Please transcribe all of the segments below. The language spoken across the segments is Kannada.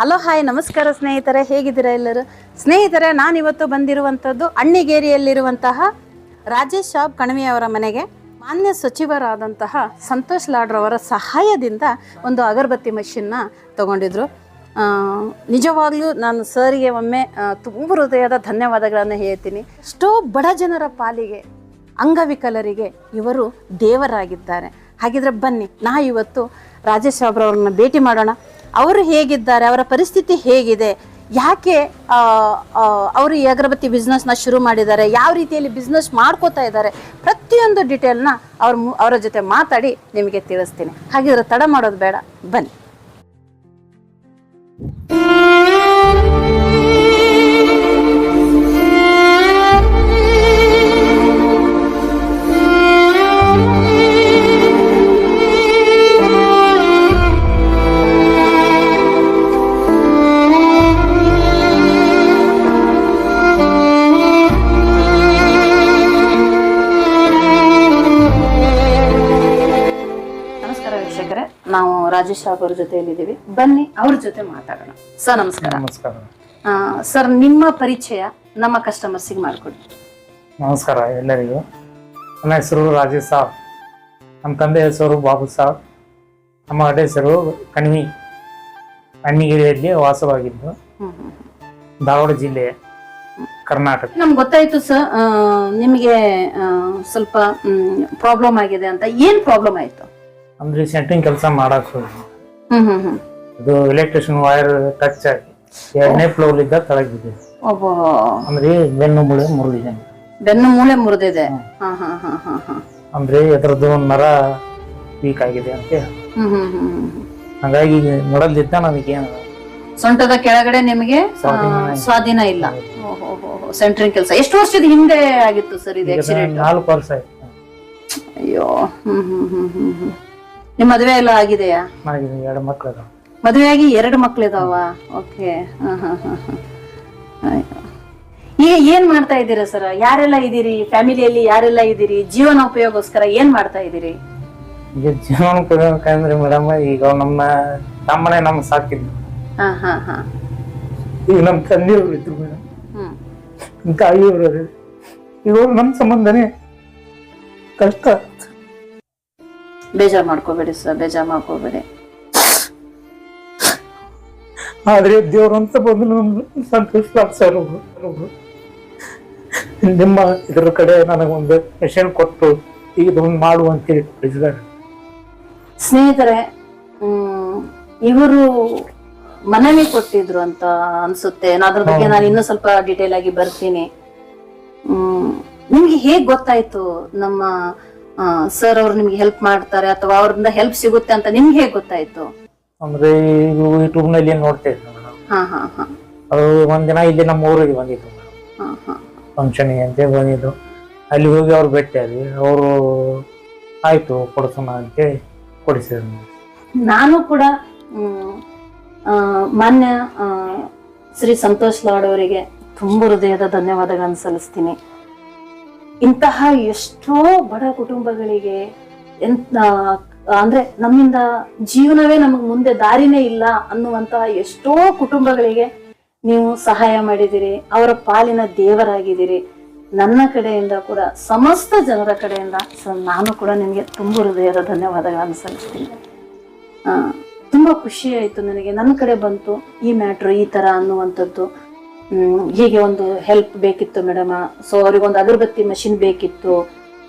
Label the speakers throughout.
Speaker 1: ಹಲೋ, ಹಾಯ್, ನಮಸ್ಕಾರ ಸ್ನೇಹಿತರೆ, ಹೇಗಿದ್ದೀರಾ ಎಲ್ಲರೂ? ಸ್ನೇಹಿತರೆ, ನಾನಿವತ್ತು ಬಂದಿರುವಂಥದ್ದು ಅಣ್ಣಿಗೇರಿಯಲ್ಲಿರುವಂತಹ ರಾಜೇಶ್ ಶಾಬ್ ಕಣಿವೆಯವರ ಮನೆಗೆ. ಮಾನ್ಯ ಸಚಿವರಾದಂತಹ ಸಂತೋಷ್ ಲಾಡ್ರವರ ಸಹಾಯದಿಂದ ಒಂದು ಅಗರಬತ್ತಿ ಮಷಿನ್ನ ತಗೊಂಡಿದ್ರು. ನಿಜವಾಗಲೂ ನಾನು ಸರಿಗೆ ಒಮ್ಮೆ ತುಂಬ ಹೃದಯದ ಧನ್ಯವಾದಗಳನ್ನು ಹೇಳ್ತೀನಿ. ಎಷ್ಟೋ ಬಡ ಜನರ ಪಾಲಿಗೆ, ಅಂಗವಿಕಲರಿಗೆ ಇವರು ದೇವರಾಗಿದ್ದಾರೆ. ಹಾಗಿದ್ರೆ ಬನ್ನಿ ನಾ ಇವತ್ತು ರಾಜೇಶ್ ಅವ್ರವ್ರನ್ನ ಭೇಟಿ ಮಾಡೋಣ. ಅವರು ಹೇಗಿದ್ದಾರೆ, ಅವರ ಪರಿಸ್ಥಿತಿ ಹೇಗಿದೆ, ಯಾಕೆ ಅವರು ಈ ಅಗರಬತ್ತಿ ಬಿಸ್ನೆಸ್ನ ಶುರು ಮಾಡಿದ್ದಾರೆ, ಯಾವ ರೀತಿಯಲ್ಲಿ ಬಿಸ್ನೆಸ್ ಮಾಡ್ಕೋತಾ ಇದ್ದಾರೆ, ಪ್ರತಿಯೊಂದು ಡಿಟೇಲ್ನ ಅವ್ರ ಅವರ ಜೊತೆ ಮಾತಾಡಿ ನಿಮಗೆ ತಿಳಿಸ್ತೀನಿ. ಹಾಗಿದ್ರೆ ತಡ ಮಾಡೋದು ಬೇಡ, ಬನ್ನಿ. ನಾವು ರಾಜೇಶ್ ಸಾಬ್ ಅವ್ರ ಜೊತೆಯಲ್ಲಿದ್ದೀವಿ. ಬನ್ನಿ ಅವ್ರ ಜೊತೆ ಮಾತಾಡೋಣ. ಸರ್ ನಮಸ್ಕಾರ.
Speaker 2: ನಮಸ್ಕಾರ.
Speaker 1: ಆ, ಸರ್ ನಿಮ್ಮ ಪರಿಚಯ ನಮ್ಮ ಕಸ್ಟಮರ್ಸಿಗೆ ಮಾಡಿಕೊಡಿ.
Speaker 2: ನಮಸ್ಕಾರ ಎಲ್ಲರಿಗೂ. ನನ್ನ ಹೆಸರು ರಾಜೇಶ್ ಸಾಬ್. ನಮ್ಮ ತಂದೆ ಹೆಸರು ಬಾಬು ಸಾಬ್. ನಮ್ಮ ಅಡ್ಡ ಹೆಸರು ಕಣಿವಿ ಅಣ್ಣಿಗಿರಿಯಲ್ಲಿ ವಾಸವಾಗಿದ್ದು
Speaker 1: ಹ್ಮ್ ಹ್ಮ್
Speaker 2: ಧಾರವಾಡ ಜಿಲ್ಲೆ ಕರ್ನಾಟಕ.
Speaker 1: ನಮ್ಗೆ ಗೊತ್ತಾಯ್ತು ಸರ್ ನಿಮಗೆ ಸ್ವಲ್ಪ ಪ್ರಾಬ್ಲಮ್ ಆಗಿದೆ ಅಂತ. ಏನ್ ಪ್ರಾಬ್ಲಮ್ ಆಯ್ತು?
Speaker 2: ಅಂದ್ರೆ ಸೆಂಟ್ರಿಂಗ್ ಕೆಲಸ ಮಾಡಕ್ ಹೋಗಿ.
Speaker 1: ಹ್ಮ್ ಹ್ಮ್ ಹ್ಮ್.
Speaker 2: ಇದು ಎಲೆಕ್ಟ್ರಿಷಿಯನ್ ವೈರ್ ಟಚ್ ಆಗಿ ಎರಡನೇ ಫ್ಲೋರ್ ಇದ್ದ ಕೆಳಗಿದೆ
Speaker 1: ಒಬ್ಬ
Speaker 2: ಅಂದ್ರೆ ಬೆನ್ನು ಮೂಳೆ ಮುರಿದಿದೆ.
Speaker 1: ಬೆನ್ನು ಮೂಳೆ ಮುರಿದಿದೆ. ಹಾ ಹಾ ಹಾ ಹಾ ಹಾ.
Speaker 2: ಅಂದ್ರೆ ಅದರದ್ದು ನರ ವೀಕ್ ಆಗಿದೆ ಅಂತ
Speaker 1: ಹ್ಮ್ ಹ್ಮ್ ಹ್ಮ್ ಹ್ಮ್ ಹ್ಮ್.
Speaker 2: ಹಾಗಾಗಿ ಮೊದಲಿದ್ದ ನನಗೇನು
Speaker 1: ಸೊಂಟದ ಕೆಳಗಡೆ ನಿಮಗೆ ಆ,
Speaker 2: ಸ್ವಾಧೀನ
Speaker 1: ಇಲ್ಲ. ಸೆಂಟ್ರಿಂಗ್ ಕೆಲಸ. ಎಷ್ಟು ವರ್ಷದ ಹಿಂದೆ ಆಗಿತ್ತು ಸರ್ ಇದು ಆಕ್ಸಿಡೆಂಟ್
Speaker 2: ನಾಲ್ಕು ವರ್ಷ ಆಯ್ತು.
Speaker 1: ಅಯ್ಯೋ. ಹ್ಮ್ ಹ್ಮ್ ಹ್ಮ್ ಹ್ಮ್ ಹ್ಮ್. ನಿಮ್ ಮದುವೆ ಎಲ್ಲ ಆಗಿದೆಯಾ?
Speaker 2: ನನಗೆ ಎರಡು ಮಕ್ಕಳು ಮದುವೆ
Speaker 1: ಮದುವೆಯಾಗಿ ಎರಡು ಮಕ್ಳಿದಾವ? ಓಕೆ. ಈಗ ಏನ್ ಮಾಡ್ತಾ ಇದ್ದೀರಾ ಸರ್? ಯಾರೆಲ್ಲ ಇದ್ದೀರಿ? ಫ್ಯಾಮಿಲಿಯಲ್ಲಿ ಯಾರೆಲ್ಲ ಇದ್ದೀರಿ? ಜೀವನ ಉಪಯೋಗಕ್ಕೋಸ್ಕರ ಏನ್ ಮಾಡ್ತಾ ಇದ್ದೀರಿ?
Speaker 2: ಈಗ ಜೀವನ ಕೊಡ್ಬೇಕಂದ್ರೆ ಮೇಡಮ್ ಈಗ ನಮ್ಮ ತಮ್ಮನೇ ನಮ್ಮ ಸಾಕಿದ್ರು
Speaker 1: ಹಾ ಹಾ ಹಾ.
Speaker 2: ಈಗ ನಮ್ಮ ತಂದೆಯವರು ಇದ್ರು ಮೇಡಮ್.
Speaker 1: ಹ್ಮ್.
Speaker 2: ನಮ್ಮ ತಾಯಿಯವರು. ಈಗ ಅವ್ರು ನಮ್ಮ ಸಂಬಂಧನೇ ಕಷ್ಟ.
Speaker 1: ಬೇಜಾರ್ ಮಾಡ್ಕೋಬೇಡಿ ಸರ್ ಬೇಜಾರು ಮಾಡ್ಕೋಬೇಡಿ.
Speaker 2: ಆದ್ರೆ ದೇವ್ರಂತ ಬಂದು ನಮ್ಗೆ ಸಂತೋಷ ಸರ್. ನಿಮ್ಮ ಇದ್ರ ಕಡೆ ನನಗೊಂದು ಮೆಷಿನ್ ಕೊಟ್ಟು ಈಗ ಇದೊಂದು ಮಾಡು ಅಂತೇಳಿ ಕಳಿಸಿದ್ದಾರೆ.
Speaker 1: ಸ್ನೇಹಿತರೆ ಇವರು ಮನವಿ ಕೊಟ್ಟಿದ್ರು ಅಂತ ಅನ್ಸುತ್ತೆ. ಅದ್ರ ಬಗ್ಗೆ ನಾನು ಇನ್ನೂ ಸ್ವಲ್ಪ ಡೀಟೇಲ್ ಆಗಿ ಬರ್ತೀನಿ. ಹ್ಮ್ ನಿಮ್ಗೆ ಹೇಗ್ ಗೊತ್ತಾಯ್ತು ನಮ್ಮ ಸರ್ ಅವ್ರು ನಿಮ್ಗೆ ಹೆಲ್ಪ್ ಮಾಡ್ತಾರೆ ಅಥವಾ ಅವ್ರಿಂದ ಹೆಲ್ಪ್ ಸಿಗುತ್ತೆ ಅಂತ ನಿಮ್ಗೆ ಹೇಗೆ ಗೊತ್ತಾಯ್ತು?
Speaker 2: ಅಂದ್ರೆ ಈಗ ಯೂಟ್ಯೂಬ್ನಲ್ಲಿ ನೋಡ್ತಾ ಇದ್ದೆ ಮೇಡಮ್.
Speaker 1: ಹಾ ಹಾ ಹಾ.
Speaker 2: ಅದು ಒಂದಿನ ಇಲ್ಲಿ ನಮ್ಮ ಊರಿಗೆ ಬಂದಿತ್ತು
Speaker 1: ಹಾ ಹಾ.
Speaker 2: ಫಂಕ್ಷನ್ ಅಂತ ಬಂದಿದ್ದು. ಅಲ್ಲಿ ಹೋಗಿ ಅವ್ರು ಭೇಟಿಯಾದ್ವಿ ಅವರು ಆಯ್ತು ಕೊಡಿಸೋಣ ಅಂತೇಳಿ ಕೊಡಿಸಿದ್ರು
Speaker 1: ನಾನು ಕೂಡ ಮ್, ಆ, ಮಾನ್ಯ ಆ, ಶ್ರೀ ಸಂತೋಷ್ ಲಾಡ್ ಅವರಿಗೆ ತುಂಬ ಹೃದಯದ ಧನ್ಯವಾದಗಳನ್ನು ಸಲ್ಲಿಸ್ತೀನಿ. ಇಂತಹ ಎಷ್ಟೋ ಬಡ ಕುಟುಂಬಗಳಿಗೆ ಎಂತ, ಅಂದ್ರೆ ನಮ್ಮಿಂದ ಜೀವನವೇ ನಮಗ್ ಮುಂದೆ ದಾರಿನೇ ಇಲ್ಲ ಅನ್ನುವಂತಹ ಎಷ್ಟೋ ಕುಟುಂಬಗಳಿಗೆ ನೀವು ಸಹಾಯ ಮಾಡಿದಿರಿ, ಅವರ ಪಾಲಿನ ದೇವರಾಗಿದ್ದೀರಿ ನನ್ನ ಕಡೆಯಿಂದ ಕೂಡ, ಸಮಸ್ತ ಜನರ ಕಡೆಯಿಂದ ನಾನು ಕೂಡ ನಿಮಗೆ ತುಂಬ ಹೃದಯದ ಧನ್ಯವಾದಗಳನ್ನು ಸಲ್ಲಿಸ್ತೀನಿ. ತುಂಬ ಖುಷಿ ಆಯಿತು ನನಗೆ. ನನ್ನ ಕಡೆ ಬಂತು ಈ ಮ್ಯಾಟ್ರು ಈ ಥರ ಅನ್ನುವಂಥದ್ದು. ಹೀಗೆ ಒಂದು ಹೆಲ್ಪ್ ಬೇಕಿತ್ತು ಮೇಡಮ್ ಸೊ ಅವ್ರಿಗೊಂದು ಅಗರಬತ್ತಿ ಮಷಿನ್ ಬೇಕಿತ್ತು.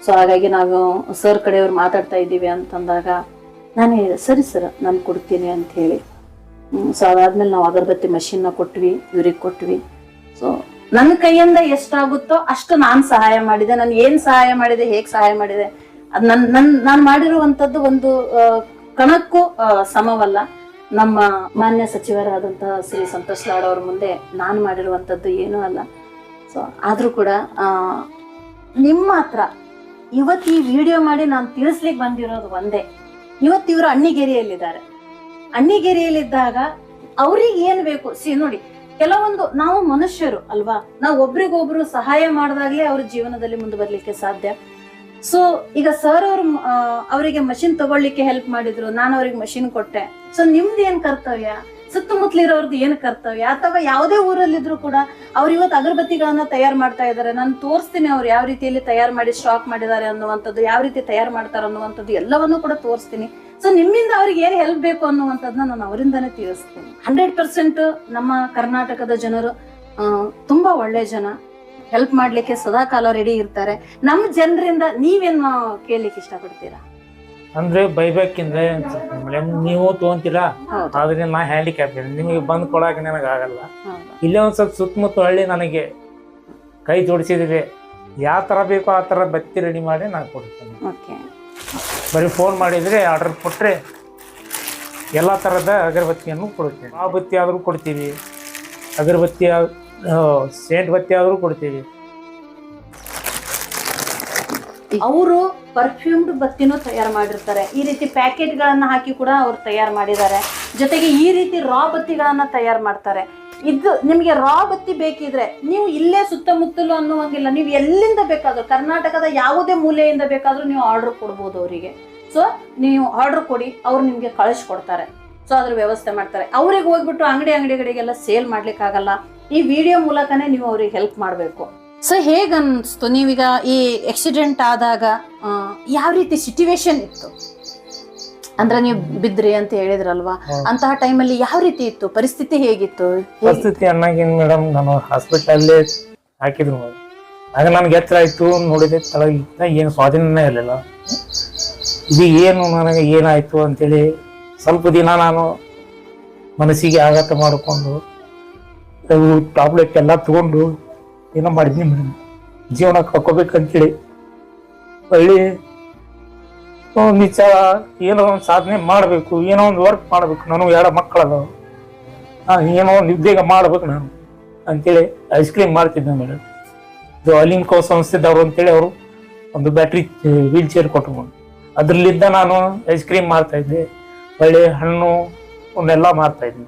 Speaker 1: ಸೊ ಹಾಗಾಗಿ ನಾವು ಸರ್ ಕಡೆಯವ್ರು ಮಾತಾಡ್ತಾ ಇದ್ದೀವಿ ಅಂತಂದಾಗ ನಾನು ಹೇಳಿದೆ ಸರಿ ಸರ್ ನಾನು ಕೊಡ್ತೀನಿ ಅಂತ ಹೇಳಿ ಸೊ ಅದಾದ್ಮೇಲೆ ನಾವು ಅಗರಬತ್ತಿ ಮಷಿನ್ನ ಕೊಟ್ವಿ, ಇವ್ರಿಗೆ ಕೊಟ್ವಿ. ಸೊ ನನ್ನ ಕೈಯಿಂದ ಎಷ್ಟಾಗುತ್ತೋ ಅಷ್ಟು ನಾನು ಸಹಾಯ ಮಾಡಿದೆ. ನಾನು ಏನು ಸಹಾಯ ಮಾಡಿದೆ, ಹೇಗೆ ಸಹಾಯ ಮಾಡಿದೆ, ಅದು ನನ್ನ ನನ್ನ ನಾನು ಮಾಡಿರುವಂಥದ್ದು ಒಂದು ಕಣಕ್ಕೂ ಸಮವಲ್ಲ. ನಮ್ಮ ಮಾನ್ಯ ಸಚಿವರಾದಂತಹ ಶ್ರೀ ಸಂತೋಷ್ ಲಾಡ್ ಅವ್ರ ಮುಂದೆ ನಾನು ಮಾಡಿರುವಂತದ್ದು ಏನೂ ಅಲ್ಲ. ಸೊ ಆದ್ರೂ ಕೂಡ ನಿಮ್ಮ ಹತ್ರ ಇವತ್ತು ಈ ವಿಡಿಯೋ ಮಾಡಿ ನಾನು ತಿಳಿಸ್ಲಿಕ್ಕೆ ಬಂದಿರೋದು ಒಂದೇ. ಇವತ್ತು ಇವರು ಅಣ್ಣಿಗೇರಿಯಲ್ಲಿದ್ದಾರೆ. ಅಣ್ಣಿಗೇರಿಯಲ್ಲಿದ್ದಾಗ ಅವ್ರಿಗೆ ಏನ್ ಬೇಕು? ಸಿ, ನೋಡಿ, ಕೆಲವೊಂದು ನಾವು ಮನುಷ್ಯರು ಅಲ್ವಾ? ನಾವು ಒಬ್ರಿಗೊಬ್ರು ಸಹಾಯ ಮಾಡಿದಾಗ್ಲೇ ಅವ್ರ ಜೀವನದಲ್ಲಿ ಮುಂದೆ ಬರ್ಲಿಕ್ಕೆ ಸಾಧ್ಯ. ಸೊ ಈಗ ಸರ್ ಅವ್ರ ಅವರಿಗೆ ಮಷಿನ್ ತಗೊಳ್ಳಿಕ್ಕೆ ಹೆಲ್ಪ್ ಮಾಡಿದ್ರು, ನಾನು ಅವ್ರಿಗೆ ಮಷಿನ್ ಕೊಟ್ಟೆ. ಸೊ ನಿಮ್ದು ಏನ್ ಕರ್ತವ್ಯ? ಸುತ್ತಮುತ್ತಲಿರೋರ್ದು ಏನು ಕರ್ತವ್ಯ? ಅಥವಾ ಯಾವುದೇ ಊರಲ್ಲಿದ್ರು ಕೂಡ ಅವ್ರು ಇವತ್ತು ಅಗರಬತ್ತಿಗಳನ್ನ ತಯಾರು ಮಾಡ್ತಾ ಇದ್ದಾರೆ ನಾನು ತೋರಿಸ್ತೀನಿ ಅವ್ರು ಯಾವ ರೀತಿಯಲ್ಲಿ ತಯಾರು ಮಾಡಿ ಸ್ಟಾಕ್ ಮಾಡಿದ್ದಾರೆ ಅನ್ನುವಂಥದ್ದು, ಯಾವ ರೀತಿ ತಯಾರು ಮಾಡ್ತಾರೆ ಅನ್ನುವಂಥದ್ದು ಎಲ್ಲವನ್ನೂ ಕೂಡ ತೋರಿಸ್ತೀನಿ. ಸೊ ನಿಮ್ಮಿಂದ ಅವ್ರಿಗೆ ಏನು ಹೆಲ್ಪ್ ಬೇಕು ಅನ್ನುವಂಥದ್ದನ್ನ ನಾನು ಅವರಿಂದಾನೇ ತಿಳಿಸ್ತೀನಿ. ಹಂಡ್ರೆಡ್ ಪರ್ಸೆಂಟ್ ನಮ್ಮ ಕರ್ನಾಟಕದ ಜನರು ತುಂಬಾ ಒಳ್ಳೆ ಜನ. ಹೆಲ್ಪ್ ಮಾಡ್ಲಿಕ್ಕೆ ಸದಾ ಕಾಲ ರೆಡಿ ಇರ್ತಾರೆ. ನಮ್ಮ ಜನರಿಂದ ನೀವೇನು ಕೇಳಲಿಕ್ಕೆ ಇಷ್ಟಪಡ್ತೀರಾ?
Speaker 2: ಅಂದ್ರೆ ಬೈಬೇಕಿಂದ್ರೆ ಮೇಡಮ್ ನೀವು ತೊಗೊಂತೀರಾ? ಆದ್ರೆ ನಾ ಹ್ಯಾಂಡಿಕ್ಯಾಪ್ ನಿಮಗೆ ಬಂದು ಕೊಡಕ್ಕೆ ನನಗೆ ಆಗಲ್ಲ ಇಲ್ಲೇ ಒಂದು ಸ್ವಲ್ಪ ಸುತ್ತಮುತ್ತ ಹಳ್ಳಿ ನನಗೆ ಕೈ ಜೋಡಿಸಿದ್ರೆ. ಯಾವ ತರ ಬೇಕೋ ಆ ತರ ಬತ್ತಿ ರೆಡಿ ಮಾಡಿ ನಾನು ಕೊಡ್ತೇನೆ. ಬರೀ ಫೋನ್ ಮಾಡಿದ್ರೆ ಆರ್ಡರ್ ಕೊಟ್ರೆ ಎಲ್ಲ ತರದ ಅಗರಬತ್ತಿಯನ್ನು ಕೊಡ್ತೀನಿ ಆ ಬತ್ತಿ ಆದರೂ ಕೊಡ್ತೀವಿ. ಅಗರಬತ್ತಿ ಸೇಂಟ್ ಬತ್ತಿ ಆದರೂ ಕೊಡ್ತೀವಿ.
Speaker 1: ಅವರು ಪರ್ಫ್ಯೂಮ್ಡ್ ಬತ್ತಿನೂ ತಯಾರು ಮಾಡಿರ್ತಾರೆ. ಈ ರೀತಿ ಪ್ಯಾಕೆಟ್ ಗಳನ್ನ ಹಾಕಿ ಕೂಡ ಅವ್ರು ತಯಾರು ಮಾಡಿದ್ದಾರೆ. ಜೊತೆಗೆ ಈ ರೀತಿ ರಾ ಬತ್ತಿಗಳನ್ನು ತಯಾರು ಮಾಡ್ತಾರೆ. ಇದು ನಿಮಗೆ ರಾ ಬತ್ತಿ ಬೇಕಿದ್ರೆ ನೀವು ಇಲ್ಲೇ ಸುತ್ತಮುತ್ತಲು ಅನ್ನುವಂಗಿಲ್ಲ. ನೀವು ಎಲ್ಲಿಂದ ಬೇಕಾದರೂ, ಕರ್ನಾಟಕದ ಯಾವುದೇ ಮೂಲೆಯಿಂದ ಬೇಕಾದರೂ ನೀವು ಆರ್ಡರ್ ಕೊಡ್ಬೋದು ಅವರಿಗೆ. ಸೊ ನೀವು ಆರ್ಡರ್ ಕೊಡಿ, ಅವ್ರು ನಿಮಗೆ ಕಳಿಸ್ಕೊಡ್ತಾರೆ. ಸೊ ಅದ್ರ ವ್ಯವಸ್ಥೆ ಮಾಡ್ತಾರೆ. ಅವ್ರಿಗೆ ಹೋಗ್ಬಿಟ್ಟು ಅಂಗಡಿ ಅಂಗಡಿಗಳಿಗೆಲ್ಲ ಸೇಲ್ ಮಾಡ್ಲಿಕ್ಕಾಗಲ್ಲ. ಈ ವಿಡಿಯೋ ಮೂಲಕನೇ ನೀವು ಅವ್ರಿಗೆ ಹೆಲ್ಪ್ ಮಾಡಬೇಕು. ಸೊ ಹೇಗೆ ಅನಿಸ್ತು ನೀವೀಗ ಈ ಆಕ್ಸಿಡೆಂಟ್ ಆದಾಗ ಯಾವ ರೀತಿ ಸಿಚುವೇಶನ್ ಇತ್ತು? ಅಂದ್ರೆ ನೀವು ಬಿದ್ರಿ ಅಂತ ಹೇಳಿದ್ರಲ್ವಾ. ಅಂತಹ ಟೈಮಲ್ಲಿ ಯಾವ ರೀತಿ ಇತ್ತು? ಪರಿಸ್ಥಿತಿ ಹೇಗಿತ್ತು?
Speaker 2: ಪರಿಸ್ಥಿತಿ ಅನ್ನಾಗಿನ ಮೇಡಮ್. ನಾನು ಹಾಸ್ಪಿಟಲ್ಲೇ ಹಾಕಿದ್ರು. ಆಗ ನನಗೆ ಎತ್ತರ ಆಯ್ತು. ನೋಡಿದೆ ತಳಗಿತ್ತ ಏನು ಸ್ವಾಧೀನನೇ ಇರಲಿಲ್ಲ. ಇದು ಏನು ನನಗೆ ಏನಾಯ್ತು ಅಂತೇಳಿ ಸ್ವಲ್ಪ ದಿನ ನಾನು ಮನಸ್ಸಿಗೆ ಆಘಾತ ಮಾಡಿಕೊಂಡು ಅವು ಟ್ಯಾಬ್ಲೆಟ್ ಎಲ್ಲ ತಗೊಂಡು ಏನೋ ಮಾಡಿದ್ನಿ ಮೇಡಮ್ ಜೀವನ ಕಳ್ಕೊಬೇಕಂತೇಳಿ ಒಳ್ಳೆ ನಿಜ ಏನೋ ಒಂದು ಸಾಧನೆ ಮಾಡಬೇಕು, ಏನೋ ಒಂದು ವರ್ಕ್ ಮಾಡಬೇಕು. ನನಗೆ ಎರಡು ಮಕ್ಕಳದಾವ ನಾನು ಏನೋ ಒಂದು ಉದ್ಯೋಗ ಮಾಡ್ಬೇಕು ನಾನು. ಅಂತೇಳಿ ಐಸ್ ಕ್ರೀಮ್ ಮಾಡ್ತಿದ್ದೆ ಮೇಡಮ್ ಇದು ಅಲಿಂಕೋ ಸಂಸ್ಥೆದವ್ರು ಅಂತೇಳಿ ಅವರು ಒಂದು ಬ್ಯಾಟ್ರಿ ವೀಲ್ ಚೇರ್ ಕೊಟ್ಟರು ಅದರಲ್ಲಿದ್ದ ನಾನು ಐಸ್ ಕ್ರೀಮ್ ಮಾಡ್ತಾ ಇದ್ದೆ. ಒಳ್ಳೆ ಹಣ್ಣು ಅವನ್ನೆಲ್ಲ ಇದು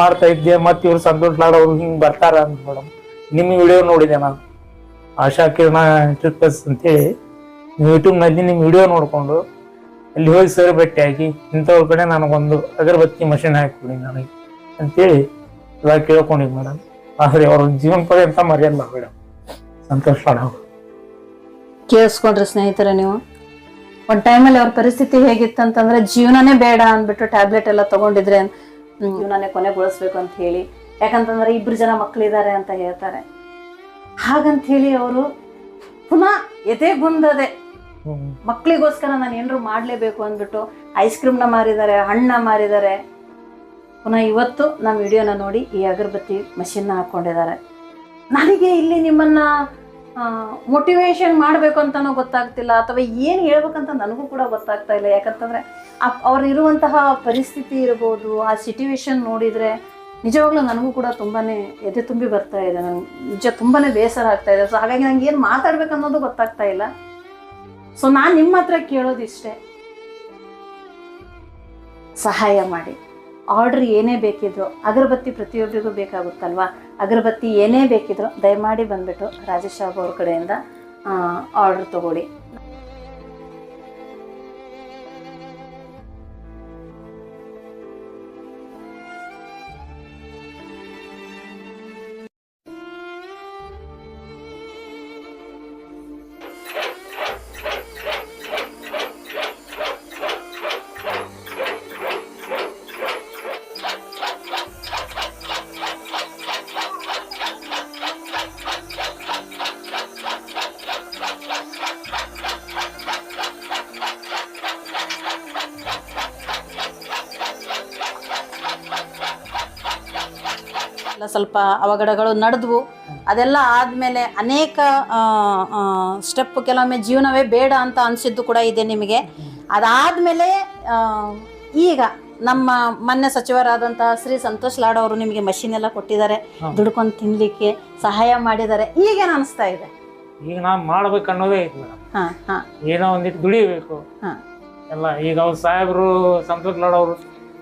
Speaker 2: ಮಾಡ್ತಾ ಇದ್ದೆ, ಮತ್ತೆ ಇವ್ರು ಸಂತೋಷ್ ಲಾಡ್ ಅವರು ಹಿಂಗ್ ಬರ್ತಾರ ಅಂತ ಮೇಡಮ್ ನಿಮ್ಮ ವಿಡಿಯೋ ನೋಡಿದೆ ನಾನು ಆಶಾ ಕಿರಣ ಎಂಟರ್ಪ್ರೈಸ್ ಅಂತೇಳಿ. ಯೂಟ್ಯೂಬ್ನಲ್ಲಿ ನಿಮ್ಮ ವಿಡಿಯೋ ನೋಡ್ಕೊಂಡು ಅಲ್ಲಿ ಹೋಗಿ ಸರ್ ಹಾಕಿ ಇಂಥವ್ರ ಕಡೆ ನನಗೊಂದು ಅಗರಬತ್ತಿ ಮಷಿನ್ ಹಾಕಿಬಿಡಿ ನನಗೆ ಅಂತೇಳಿ ಇವಾಗ ಕೇಳ್ಕೊಂಡಿದ್ದು ಮೇಡಮ್ ಆದ್ರೆ ಅವ್ರ ಜೀವನ ಪರ್ಯಂತ ಮರೆಯಲ್ಲ ಸಂತೋಷ್ ಲಾಡ್ ಅವರು.
Speaker 1: ಕೇಳಿಸ್ಕೊಂಡ್ರಿ ಸ್ನೇಹಿತರೆ ನೀವು. ಒಂದ್ ಟೈಮಲ್ಲಿ ಅವ್ರ ಪರಿಸ್ಥಿತಿ ಹೇಗಿತ್ತಂತಂದ್ರೆ ಜೀವನನೇ ಬೇಡ ಅಂದ್ಬಿಟ್ಟು ಟ್ಯಾಬ್ಲೆಟ್ ಎಲ್ಲ ತಗೊಂಡಿದ್ರೆ ಜೀವನನೇ ಕೊನೆಗೊಳಿಸ್ಬೇಕು ಅಂತ ಹೇಳಿ. ಯಾಕಂತಂದ್ರೆ ಇಬ್ರು ಜನ ಮಕ್ಕಳಿದ್ದಾರೆ ಅಂತ ಹೇಳ್ತಾರೆ. ಹಾಗಂತ ಹೇಳಿ ಅವರು ಪುನಃ ಎದೆ
Speaker 2: ಬಂದದೆ
Speaker 1: ಮಕ್ಕಳಿಗೋಸ್ಕರ ನಾನು ಏನಾರು ಮಾಡಲೇಬೇಕು ಅಂದ್ಬಿಟ್ಟು ಐಸ್ ಕ್ರೀಮ್ನ ಮಾರಿದ್ದಾರೆ ಹಣ್ಣ ಮಾರಿದ್ದಾರೆ ಪುನಃ ಇವತ್ತು ನಮ್ಮ ವಿಡಿಯೋನ ನೋಡಿ ಈ ಅಗರಬತ್ತಿ ಮಷಿನ್ನ ಹಾಕೊಂಡಿದ್ದಾರೆ. ನನಗೆ ಇಲ್ಲಿ ನಿಮ್ಮನ್ನ ಮೋಟಿವೇಶನ್ ಮಾಡಬೇಕು ಅಂತನೂ ಗೊತ್ತಾಗ್ತಿಲ್ಲ, ಅಥವಾ ಏನು ಹೇಳ್ಬೇಕಂತ ನನಗೂ ಕೂಡ ಗೊತ್ತಾಗ್ತಾ ಇಲ್ಲ. ಯಾಕಂತಂದರೆ ಅವ್ರು ಇರುವಂತಹ ಪರಿಸ್ಥಿತಿ ಇರ್ಬೋದು, ಆ ಸಿಟುವೇಶನ್ ನೋಡಿದರೆ ನಿಜವಾಗ್ಲೂ ನನಗೂ ಕೂಡ ತುಂಬಾ ಎದೆ ತುಂಬಿ ಬರ್ತಾ ಇದೆ. ನನಗೆ ನಿಜ ತುಂಬಾ ಬೇಸರ ಆಗ್ತಾ ಇದೆ. ಸೊ ಹಾಗಾಗಿ ನಂಗೆ ಏನು ಮಾತಾಡ್ಬೇಕು ಅನ್ನೋದು ಗೊತ್ತಾಗ್ತಾ ಇಲ್ಲ. ಸೊ ನಾನು ನಿಮ್ಮ ಹತ್ರ ಕೇಳೋದಿಷ್ಟೇ. ಸಹಾಯ ಮಾಡಿ. ಆರ್ಡ್ರ್ ಏನೇ ಬೇಕಿದ್ರು ಅಗರಬತ್ತಿ ಪ್ರತಿಯೊಬ್ಬರಿಗೂ ಬೇಕಾಗುತ್ತಲ್ವಾ? ಅಗರಬತ್ತಿ ಏನೇ ಬೇಕಿದ್ರು ದಯಮಾಡಿ ಬಂದುಬಿಟ್ಟು ರಾಜೇಶ್ ಅವ್ರ ಕಡೆಯಿಂದ ಆರ್ಡ್ರ್ ತಗೊಳ್ಳಿ. ಸ್ವಲ್ಪ ಅವಘಡಗಳು ನಡೆದ್ವು. ಅದೆಲ್ಲ ಆದಮೇಲೆ ಅನೇಕ ಸ್ಟೆಪ್ ಕೆಲವೊಮ್ಮೆ ಜೀವನವೇ ಬೇಡ ಅಂತ ಅನಿಸಿದ್ದು ಕೂಡ ಇದೆ ನಿಮಗೆ. ಅದಾದಮೇಲೆ ಈಗ ನಮ್ಮ ಮೊನ್ನೆ ಸಚಿವರಾದಂತಹ ಶ್ರೀ ಸಂತೋಷ್ ಲಾಡ್ ಅವರು ನಿಮಗೆ ಮಷಿನ್ ಎಲ್ಲ ಕೊಟ್ಟಿದ್ದಾರೆ. ದುಡ್ಕೊಂಡು ತಿನ್ಲಿಕ್ಕೆ ಸಹಾಯ ಮಾಡಿದ್ದಾರೆ. ಈಗೇನು ಅನಿಸ್ತಾ ಇದೆ?
Speaker 2: ಈಗ ನಾನು ಮಾಡ್ಬೇಕು ಅನ್ನೋದೇ ಐತಿ ಮೇಡಮ್
Speaker 1: ಹಾ ಹಾ.
Speaker 2: ಏನೋ ಒಂದಿಟ್ಟು ದುಡಿಬೇಕು.
Speaker 1: ಹಾ.
Speaker 2: ಎಲ್ಲ ಈಗ ಅವ್ರ ಸಾಹೇಬರು ಸಂತೋಷ್ ಲಾಡ್ ಅವರು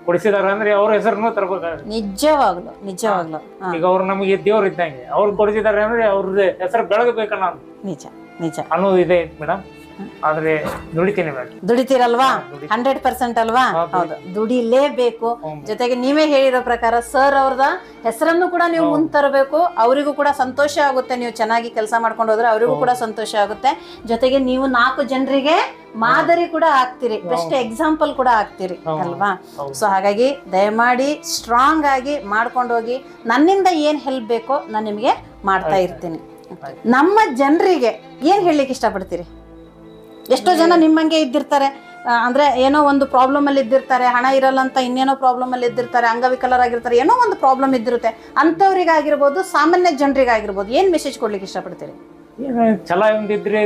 Speaker 2: ಕೊಡಿಸಿದಾರೆ ಅಂದ್ರೆ ಅವ್ರ ಹೆಸರನ್ನು ತರಬೇಕಾಗುತ್ತೆ.
Speaker 1: ನಿಜವಾಗ್ಲು ನಿಜವಾಗ್ಲು. ಹಾ.
Speaker 2: ಈಗ ಅವ್ರು ನಮಗೆ ದೇವ್ರು ಇದ್ದಂಗೆ. ಅವ್ರು ಕೊಡಿಸಿದಾರೆ ಅಂದ್ರೆ ಅವ್ರದ್ದು ಹೆಸರು ಬೆಳಗಬೇಕನ್ನೋ
Speaker 1: ನಿಜ ನಿಜ.
Speaker 2: ಅನ್ನೋದು ಇದೆ ಮೇಡಮ್. ಆದ್ರೆ ದುಡಿತೀನಿ ಮೇಡಮ್
Speaker 1: ದುಡಿತೀರಲ್ವಾ? ಹಂಡ್ರೆಡ್ ಪರ್ಸೆಂಟ್ ಅಲ್ವಾ? ಹೌದು. ದುಡಿಲೇಬೇಕು. ಜೊತೆಗೆ ನೀವೇ ಹೇಳಿರೋ ಪ್ರಕಾರ ಸರ್ ಅವ್ರದ ಹೆಸರನ್ನು ಕೂಡ ನೀವು ಮುಂದ್ ತರಬೇಕು ಅವರಿಗೂ ಕೂಡ ಸಂತೋಷ ಆಗುತ್ತೆ. ನೀವು ಚೆನ್ನಾಗಿ ಕೆಲಸ ಮಾಡ್ಕೊಂಡು ಹೋದ್ರೆ ಅವರಿಗೂ ಕೂಡ ಸಂತೋಷ ಆಗುತ್ತೆ. ಜೊತೆಗೆ ನೀವು ನಾಲ್ಕು ಜನರಿಗೆ ಮಾದರಿ ಕೂಡ ಆಗ್ತೀರಿ ಬೆಸ್ಟ್ ಎಕ್ಸಾಂಪಲ್ ಕೂಡ ಆಗ್ತೀರಿ ಅಲ್ವಾ? ಸೊ ಹಾಗಾಗಿ ದಯಮಾಡಿ ಸ್ಟ್ರಾಂಗ್ ಆಗಿ ಮಾಡ್ಕೊಂಡು ಹೋಗಿ. ನನ್ನಿಂದ ಏನ್ ಹೆಲ್ಪ್ ಬೇಕೋ ನಾನು ನಿಮಗೆ ಮಾಡ್ತಾ ಇರ್ತೀನಿ. ನಮ್ಮ ಜನರಿಗೆ ಏನ್ ಹೇಳಲಿಕ್ಕೆ ಇಷ್ಟಪಡ್ತೀರಿ? ಎಷ್ಟೋ ಜನ ನಿಮ್ಮಂಗೆ ಇದ್ದಿರ್ತಾರೆ. ಅಂದ್ರೆ ಏನೋ ಒಂದು ಪ್ರಾಬ್ಲಮ್ ಅಲ್ಲಿ ಇದ್ದಿರ್ತಾರೆ, ಹಣ ಇರಲ್ಲ ಅಂತ ಇನ್ನೇನೋ ಪ್ರಾಬ್ಲಮ್ ಅಲ್ಲಿ ಇದ್ದಿರ್ತಾರೆ ಅಂಗವಿಕಲರಾಗಿರ್ತಾರೆ ಏನೋ ಒಂದು ಪ್ರಾಬ್ಲಮ್ ಇದ್ದಿರುತ್ತೆ. ಅಂಥವ್ರಿಗಾಗಿರ್ಬೋದು, ಸಾಮಾನ್ಯ ಜನರಿಗಾಗಿರ್ಬೋದು, ಏನ್ ಮೆಸೇಜ್ ಕೊಡ್ಲಿಕ್ಕೆ ಇಷ್ಟಪಡ್ತೀರಿ?
Speaker 2: ಛಲ ಒಂದಿದ್ರೆ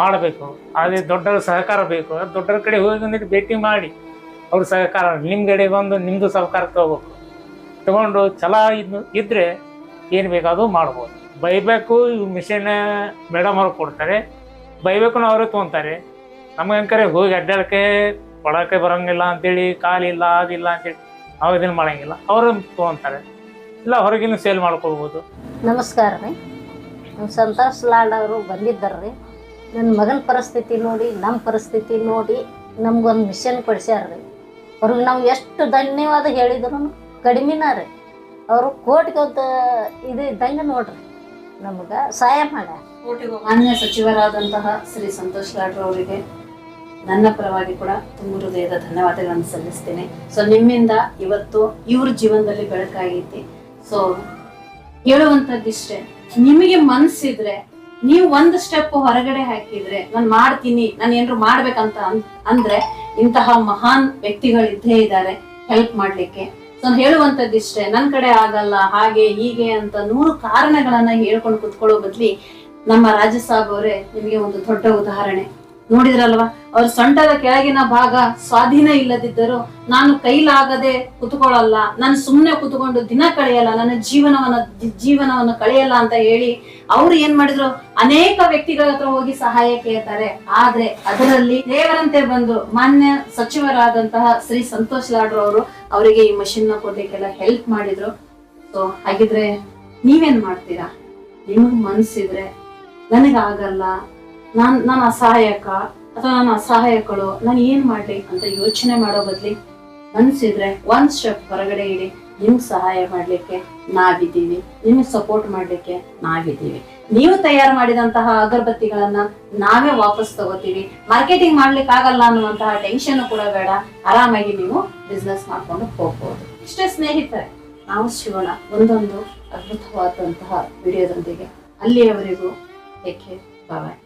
Speaker 2: ಮಾಡಬೇಕು. ಅದೇ ದೊಡ್ಡರ ಸಹಕಾರ ಬೇಕು. ದೊಡ್ಡರ ಕಡೆ ಹೋಗಿ ಭೇಟಿ ಮಾಡಿ. ಅವ್ರ ಸಹಕಾರ ನಿಮ್ಮ ಕಡೆ ಬಂದು ನಿಮ್ಮದು ಸಹಕಾರ ತಗೋಬೇಕು. ತಗೊಂಡು ಛಲ ಇದ್ದು ಇದ್ರೆ ಏನು ಮಾಡ್ಬೋದು. ಬೈಬೇಕು ಮಿಷನ್ ಮೇಡಮ್ ಅವ್ರು ಕೊಡ್ತಾರೆ. ಬೈಬೇಕು ಅವರೇ ತೊಗೊಂತಾರೆ. ಅಂಕರೆ ಹೋಗಿ ಅಡ್ಡಾಡಕ್ಕೆ ಕೊಡಕ್ಕೆ ಬರೋಂಗಿಲ್ಲ ಅಂತೇಳಿ ಕಾಲಿಲ್ಲ ಅದಿಲ್ಲ ಅಂತೇಳಿ, ನಾವು ಇದನ್ನು ಮಾಡೋಂಗಿಲ್ಲ. ಅವರು ತೊಗೊಂತಾರೆ. ಇಲ್ಲ ಹೊರಗಿನ ಸೇಲ್ ಮಾಡ್ಕೋಬಹುದು
Speaker 3: ನಮಸ್ಕಾರ ರೀ. ನಮ್ಮ ಸಂತೋಷ್ ಲಾಡ್ ಅವರು ಬಂದಿದ್ದಾರ್ರಿ ನನ್ನ ಮಗನ ಪರಿಸ್ಥಿತಿ ನೋಡಿ ನಮ್ಮ ಪರಿಸ್ಥಿತಿ ನೋಡಿ ನಮ್ಗೊಂದು ಮಿಷನ್ ಕೊಡ್ಸ್ಯಾರ ರೀ. ಅವ್ರಿಗೆ ನಾವು ಎಷ್ಟು ಧನ್ಯವಾದ ಹೇಳಿದ್ರು ಕಡಿಮೆನ ರೀ. ಅವರು ಕೋಟಿಗೆ ಒಂದು ಇದು ಇದ್ದಂಗೆ ನೋಡ್ರಿ. ನಮ್ಗೆ ಸಹಾಯ ಮಾಡ.
Speaker 1: ಮಾನ್ಯ ಸಚಿವರಾದಂತಹ ಶ್ರೀ ಸಂತೋಷ್ ಲಾಡ್ರು ಅವರಿಗೆ ನನ್ನ ಪರವಾಗಿ ಕೂಡ ತುಂಬ ಹೃದಯದ ಧನ್ಯವಾದಗಳನ್ನು ಸಲ್ಲಿಸ್ತೇನೆ. ಸೊ ನಿಮ್ಮಿಂದ ಇವತ್ತು ಇವ್ರ ಜೀವನದಲ್ಲಿ ಬೆಳಕಾಗೈತಿ ಸೊ ಹೇಳುವಂತದ್ದಿಷ್ಟೇ ನಿಮಗೆ ಮನ್ಸಿದ್ರೆ, ನೀವು ಒಂದು ಸ್ಟೆಪ್ ಹೊರಗಡೆ ಹಾಕಿದ್ರೆ, ನಾನು ಮಾಡ್ತೀನಿ, ನಾನು ಏನಾದ್ರು ಮಾಡ್ಬೇಕಂತ ಅಂದ್ರೆ ಇಂತಹ ಮಹಾನ್ ವ್ಯಕ್ತಿಗಳಿದ್ದೇ ಇದ್ದಾರೆ ಹೆಲ್ಪ್ ಮಾಡ್ಲಿಕ್ಕೆ. ಸೊ ಹೇಳುವಂತದ್ದಿಷ್ಟೇ ನನ್ ಕಡೆ ಆಗಲ್ಲ, ಹಾಗೆ ಹೀಗೆ ಅಂತ ನೂರು ಕಾರಣಗಳನ್ನ ಹೇಳ್ಕೊಂಡು ಕುತ್ಕೊಳ್ಳೋ ಬದ್ಲಿ ನಮ್ಮ ರಾಜ್ಯ ಸಾಬ್ ಅವರೇ ನಿಮಗೆ ಒಂದು ದೊಡ್ಡ ಉದಾಹರಣೆ. ನೋಡಿದ್ರಲ್ವಾ? ಅವ್ರ ಸೊಂಟದ ಕೆಳಗಿನ ಭಾಗ ಸ್ವಾಧೀನ ಇಲ್ಲದಿದ್ದರೂ ನಾನು ಕೈಲಾಗದೆ ಕುತ್ಕೊಳ್ಳಲ್ಲ. ನಾನು ಸುಮ್ಮನೆ ಕುತ್ಕೊಂಡು ದಿನ ಕಳೆಯಲ್ಲ, ನನ್ನ ಜೀವನವನ್ನ, ಜೀವನವನ್ನು ಕಳೆಯಲ್ಲ ಅಂತ ಹೇಳಿ ಅವ್ರು ಏನ್ ಮಾಡಿದ್ರು? ಅನೇಕ ವ್ಯಕ್ತಿಗಳ ಹತ್ರ ಹೋಗಿ ಸಹಾಯ ಕೇಳ್ತಾರೆ. ಆದ್ರೆ ಅದರಲ್ಲಿ ದೇವರಂತೆ ಬಂದು ಮಾನ್ಯ ಸಚಿವರಾದಂತಹ ಶ್ರೀ ಸಂತೋಷ್ ಲಾಡ್ರು ಅವರು ಅವರಿಗೆ ಈ ಮಷಿನ್ನ ಕೊಡ್ಲಿಕ್ಕೆಲ್ಲ ಹೆಲ್ಪ್ ಮಾಡಿದ್ರು. ಸೊ ಹಾಗಿದ್ರೆ ನೀವೇನ್ ಮಾಡ್ತೀರಾ? ನಿಮಗ್ ಮನ್ಸಿದ್ರೆ ನನಗಾಗಲ್ಲ. ನಾನ್, ನನ್ನ ಸಹಾಯಕ ಅಥವಾ ನನ್ನ ಸಹಾಯಕಳು ನಾನು ಏನ್ ಮಾಡ್ಲಿ ಅಂತ ಯೋಚನೆ ಮಾಡೋ ಬದ್ಲಿ ಮನ್ಸಿದ್ರೆ ಒಂದ್ ಸ್ಟೆಪ್ ಹೊರಗಡೆ ಇಡಿ. ನಿಮ್ಗೆ ಸಹಾಯ ಮಾಡ್ಲಿಕ್ಕೆ ನಾವಿದ್ದೀವಿ. ನಿಮ್ಗೆ ಸಪೋರ್ಟ್ ಮಾಡ್ಲಿಕ್ಕೆ ನಾವಿದ್ದೀವಿ. ನೀವು ತಯಾರು ಮಾಡಿದಂತಹ ಅಗರಬತ್ತಿಗಳನ್ನ ನಾವೇ ವಾಪಸ್ ತಗೋತೀವಿ. ಮಾರ್ಕೆಟಿಂಗ್ ಮಾಡ್ಲಿಕ್ಕೆ ಆಗಲ್ಲ ಅನ್ನುವಂತಹ ಟೆನ್ಷನ್ ಕೂಡ ಬೇಡ. ಆರಾಮಾಗಿ ನೀವು ಬಿಸ್ನೆಸ್ ಮಾಡ್ಕೊಂಡು ಹೋಗ್ಬೋದು. ಇಷ್ಟೇ ಸ್ನೇಹಿತರೆ, ನಾವು ಶಿವನ ಒಂದೊಂದು ಅದ್ಭುತವಾದಂತಹ ವಿಡಿಯೋದೊಂದಿಗೆ ಅಲ್ಲಿಯವರೆಗೂ ಟೇಕ್ ಕೇರ್ ಬಾಯ್